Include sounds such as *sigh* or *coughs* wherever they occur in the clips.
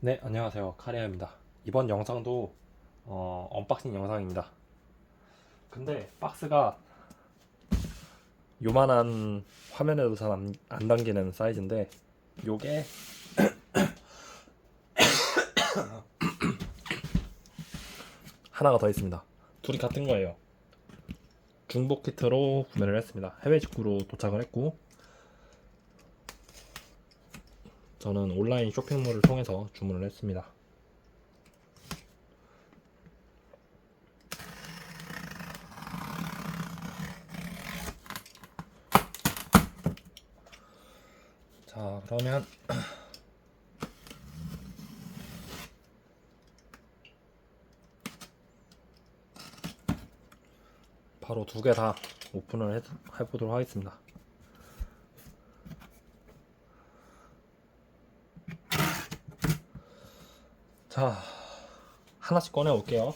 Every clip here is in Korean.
네, 안녕하세요. 카리아입니다. 이번 영상도 어, 언박싱 영상입니다. 근데 박스가 요만한 화면에도 잘안안 담기는 사이즈인데 요게 *coughs* 하나가 더 있습니다. 둘이 같은 거예요. 중복 키트로 구매를 했습니다. 해외 직구로 도착을 했고 저는 온라인 쇼핑몰을 통해서 주문을 했습니다. 자, 그러면 바로 두 개 다 오픈을 해, 해보도록 하겠습니다. 자, 하나씩 꺼내 올게요.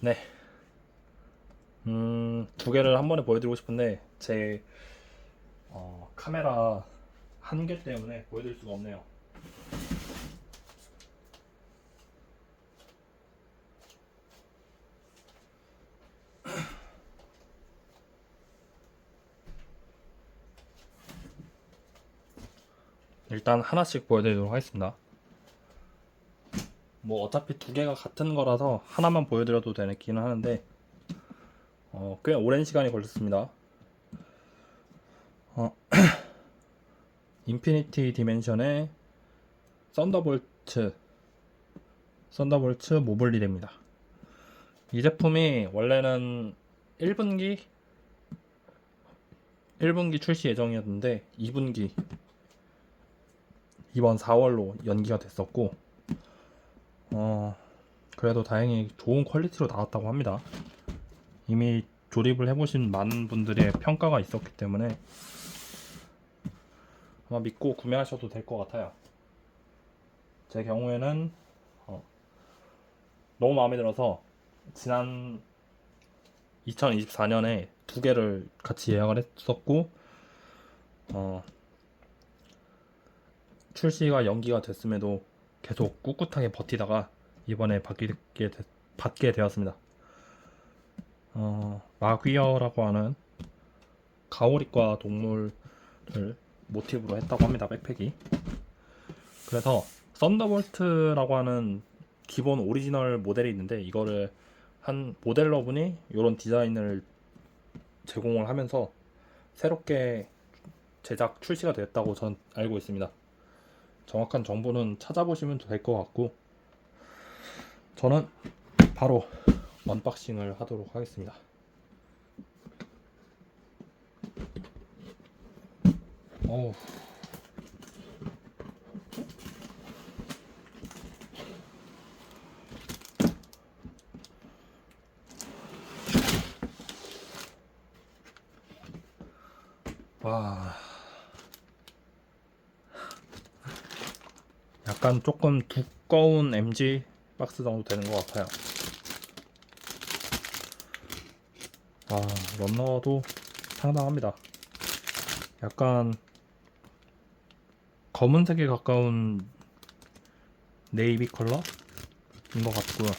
네. 음, 두 개를 한 번에 보여드리고 싶은데 제 어, 카메라 한계 때문에 보여드릴 수가 없네요. 일단 하나씩 보여드리도록 하겠습니다. 뭐 어차피 두 개가 같은 거라서 하나만 보여드려도 되기는 하는데 어, 꽤 오랜 시간이 걸렸습니다. 어, *clears throat* 인피니티 디멘션의 썬더볼트 썬더볼트 모블리드입니다. 이 제품이 원래는 1분기 1분기 출시 예정이었는데 2분기 이번 4월로 연기가 됐었고 어 그래도 다행히 좋은 퀄리티로 나왔다고 합니다. 이미 조립을 해보신 많은 분들의 평가가 있었기 때문에 아마 믿고 구매하셔도 될 것 같아요. 제 경우에는 어, 너무 마음에 들어서 지난 2024년에 두 개를 같이 예약을 했었고 어, 출시가 연기가 됐음에도 계속 꿋꿋하게 버티다가 이번에 받게, 되, 받게 되었습니다. 어, 마귀어라고 하는 가오리과 동물을 모티브로 했다고 합니다. 백팩이. 그래서 썬더볼트라고 하는 기본 오리지널 모델이 있는데 이거를 한 모델러분이 이런 디자인을 제공을 하면서 새롭게 제작 출시가 됐다고 전 알고 있습니다. 정확한 정보는 찾아보시면 될 것 같고 저는 바로 언박싱을 하도록 하겠습니다. 어우. 와. 약간 조금 두꺼운 MG 박스 정도 되는 것 같아요. 아, 런너도 상당합니다. 약간 검은색에 가까운 네이비 컬러인 것 같고요.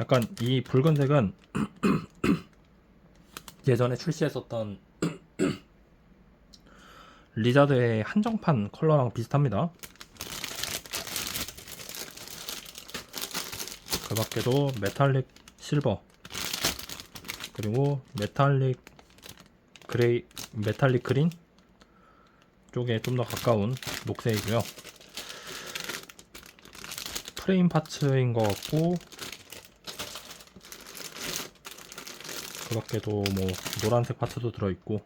약간 이 붉은색은 *clears throat* 예전에 출시했었던 *clears throat* 리자드의 한정판 컬러랑 비슷합니다. 그 밖에도 메탈릭 실버 그리고 메탈릭 그레이 메탈릭 그린 쪽에 좀 더 가까운 녹색이고요. 프레임 파츠인 것 같고 그 밖에도 뭐 노란색 파츠도 들어있고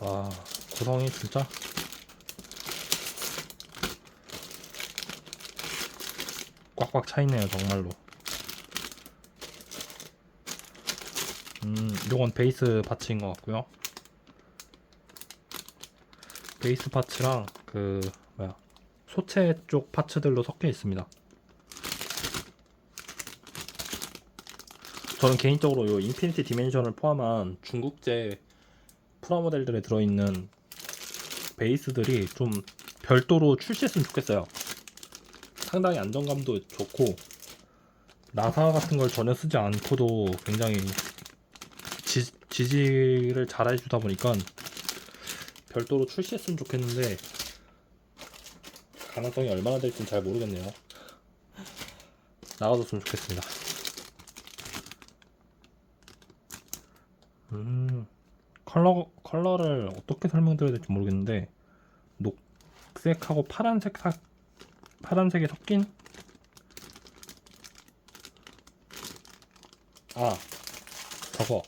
아 구성이 진짜? 꽉꽉 차 있네요 정말로. 음 이건 베이스 파츠인 것 같고요. 베이스 파츠랑 그 뭐야 소체 쪽 파츠들로 섞여 있습니다. 저는 개인적으로 이 인피니티 디멘션을 포함한 중국제 프라모델들에 들어있는 베이스들이 좀 별도로 출시했으면 좋겠어요. 상당히 안정감도 좋고 나사 같은 걸 전혀 쓰지 않고도 굉장히 지, 지지를 잘 해주다 보니까 별도로 출시했으면 좋겠는데 가능성이 얼마나 될지는 잘 모르겠네요. 나와줬으면 좋겠습니다. 음, 컬러 컬러를 어떻게 설명드려야 될지 모르겠는데 녹색하고 파란색 사, 파란색이 섞인? 아 저거.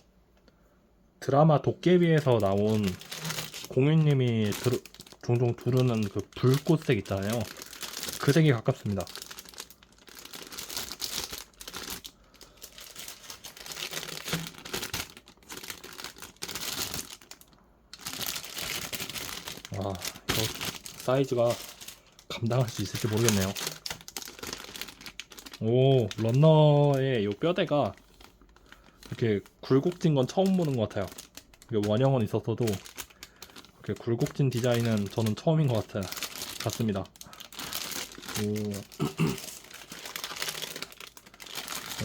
드라마 도깨비에서 나온 공유님이 들, 종종 두르는 그 불꽃색 있잖아요. 그 색이 가깝습니다 와 이거 사이즈가 감당할 수 있을지 모르겠네요. 오 런너의 요 뼈대가 이렇게 굴곡진 건 처음 보는 것 같아요. 이게 원형은 있었어도 이렇게 굴곡진 디자인은 저는 처음인 것 같아 같습니다. 오.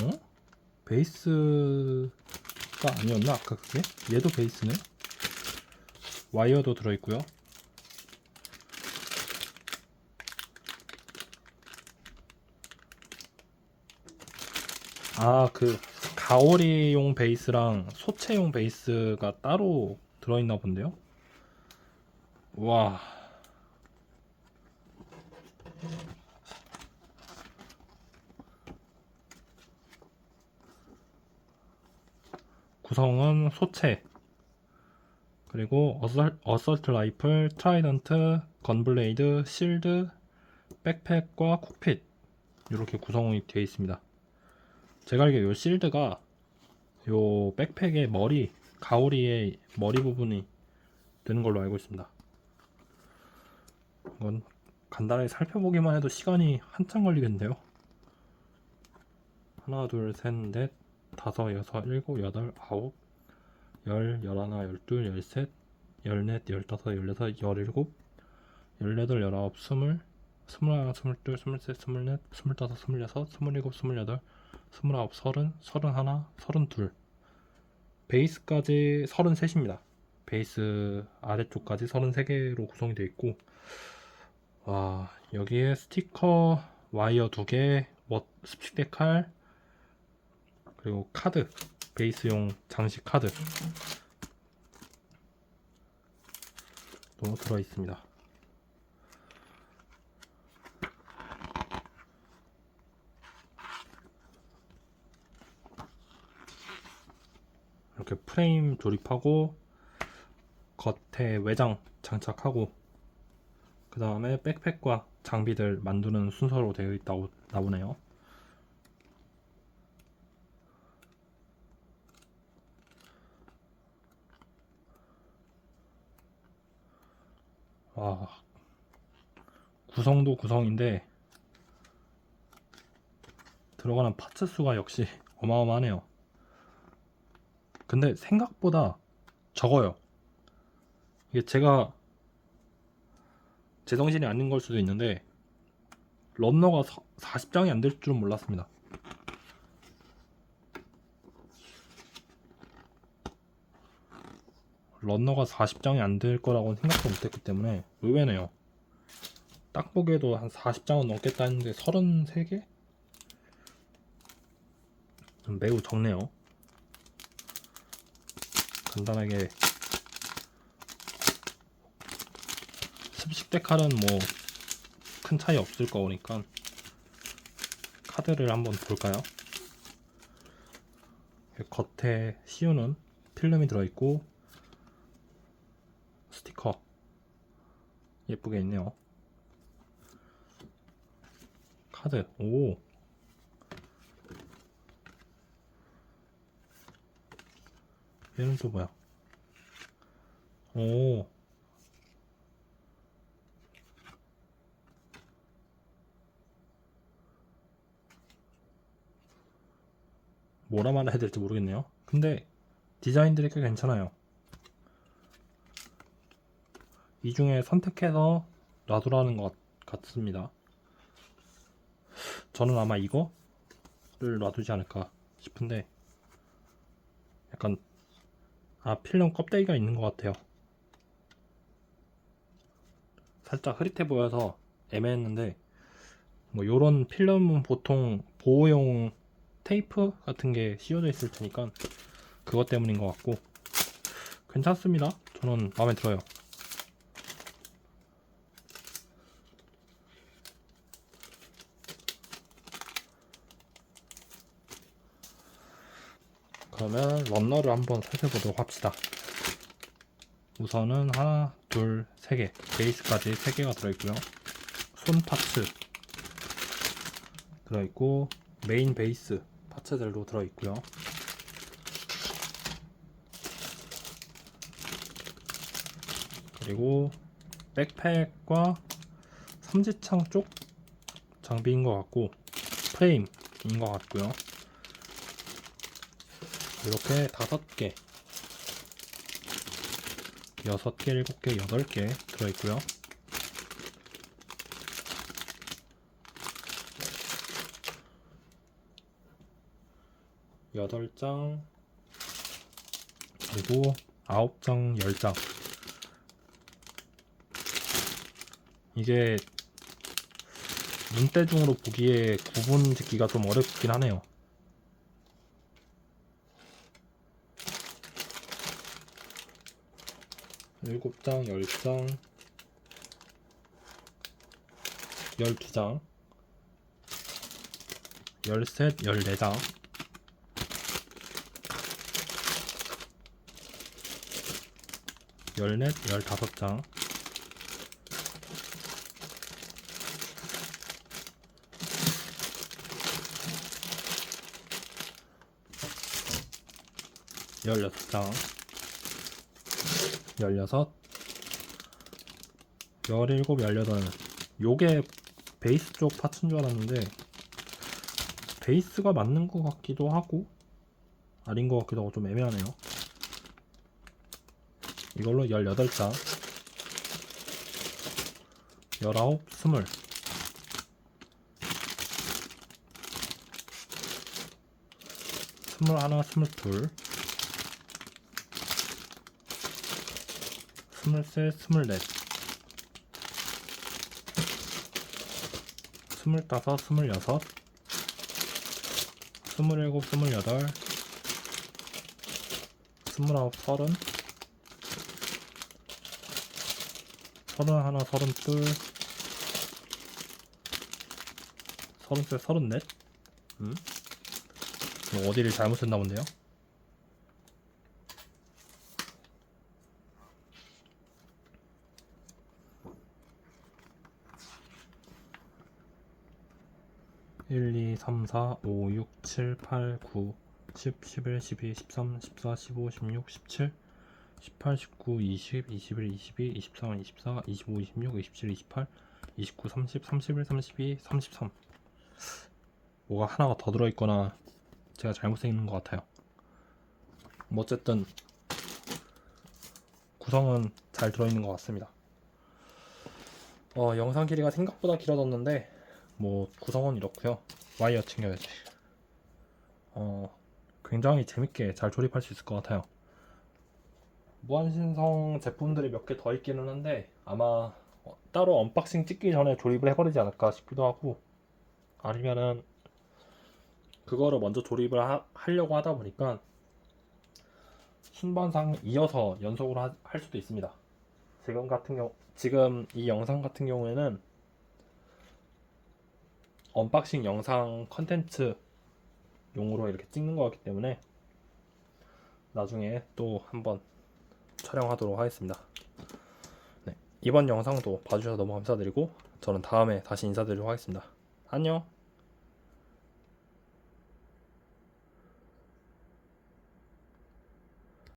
어? 베이스가 아니었나? 아까 그게? 얘도 베이스네? 와이어도 들어있고요 아, 그 가오리용 베이스랑 소체용 베이스가 따로 들어있나 본데요? 와. 구성은 소체 그리고 어설, 어설트 라이플, 트라이던트, 건블레이드, 실드, 백팩과 콕핏 이렇게 구성이 되어 있습니다. 제가 알기로 요 실드가 요 백팩의 머리 가오리의 머리 부분이 되는 걸로 알고 있습니다. 이건 간단하게 살펴보기만 해도 시간이 한참 걸리겠는데요. 하나, 둘, 셋, 넷, 다섯, 여섯, 일곱, 여덟, 아홉, 열, 열하나, 열둘, 열셋, 열넷, 열다섯, 열여섯, 열일곱, 열여덟, 열아홉, 스물, 스물하나, 스물둘, 스물셋, 스물넷, 스물다섯, 스물여섯, 스물일곱, 스물여덟, 스물아홉, 서른, 서른하나, 서른둘 베이스까지 서른셋입니다. 베이스 아래쪽까지 서른세 개로 구성이 되어 있고 와 여기에 스티커 와이어 두 개, 뭐 스틱 칼 그리고 카드 베이스용 장식 카드 또 들어 있습니다. 이렇게 프레임 조립하고 겉에 외장 장착하고 그 다음에 백팩과 장비들 만드는 순서로 되어 있다고 나오네요. 와 구성도 구성인데 들어가는 파츠 수가 역시 어마어마하네요. 근데 생각보다 적어요. 이게 제가 제 정신이 아닌 걸 수도 있는데 런너가 40장이 안 될 줄은 몰랐습니다. 런너가 40장이 안 될 거라고는 생각도 못했기 때문에 의외네요. 딱 보기에도 한 40장은 넘겠다 했는데 33개? 매우 적네요. 간단하게 습식대 칼은 뭐 큰 차이 없을 거니까 카드를 한번 볼까요? 겉에 CU는 필름이 들어있고 스티커 예쁘게 있네요. 카드, 오. 얘는 또 뭐야? 오. 뭐라 말해야 될지 모르겠네요. 근데 디자인들이 꽤 괜찮아요. 이 중에 선택해서 놔두라는 것 같습니다. 저는 아마 이거를 놔두지 않을까 싶은데 약간 아 필름 껍데기가 있는 것 같아요. 살짝 흐릿해 보여서 애매했는데 뭐 요런 필름은 보통 보호용 테이프 같은 게 씌워져 있을 테니까 그것 때문인 것 같고 괜찮습니다. 저는 마음에 들어요. 그러면 런너를 한번 살펴보도록 합시다. 우선은 하나, 둘, 세 개. 베이스까지 세 개가 들어있고요. 손 파츠 들어있고 메인 베이스 파츠들도 들어있고요. 그리고 백팩과 삼지창 쪽 장비인 것 같고 프레임인 것 같고요. 이렇게 다섯 개, 여섯 개, 일곱 개, 여덟 개 들어있고요. 여덟 장 그리고 아홉 장, 열 장. 이게 눈대중으로 보기에 구분 짓기가 좀 어렵긴 하네요. 일곱 장, 열 장, 열두 장, 열셋, 열네 장, 열넷, 열다섯 장, 열여섯 장, 열여섯, 열일곱, 열여덟. 요게 베이스 쪽 파츠인 줄 알았는데 베이스가 맞는 것 같기도 하고 아닌 것 같기도 하고 좀 애매하네요. 이걸로 18장 19, 20 21, 22 23, 24 스물 다섯, 스물여섯, 스물일곱, 스물여덟, 스물아홉, 서른, 서른 하나, 서른 둘, 서른 셋, 서른 넷. 음? 이거 어디를 잘못 했나 본데요? 1, 2, 3, 4, 5, 6, 7, 8, 9, 10, 11, 12, 13, 14, 15, 16, 17, 18, 19, 20, 21, 22, 23, 24, 25, 26, 27, 28, 29, 30, 31, 32, 33 뭐가 하나가 더 들어있거나 제가 잘못 생긴 것 같아요. 뭐 어쨌든 구성은 잘 들어있는 것 같습니다. 어, 영상 길이가 생각보다 길어졌는데 뭐 구성은 이렇고요. 와이어 챙겨야지. 어, 굉장히 재밌게 잘 조립할 수 있을 것 같아요. 무한신성 제품들이 몇 개 더 있기는 한데 아마 어, 따로 언박싱 찍기 전에 조립을 해버리지 않을까 싶기도 하고 아니면은 그거를 먼저 조립을 하, 하려고 하다 보니까 순번상 이어서 연속으로 하- 할 수도 있습니다. 지금 같은 경우 지금 이 영상 같은 경우에는 언박싱 영상 컨텐츠 용으로 이렇게 찍는 것 같기 때문에 나중에 또 한번 촬영하도록 하겠습니다. 네. 이번 영상도 봐주셔서 너무 감사드리고 저는 다음에 다시 인사드리도록 하겠습니다. 안녕.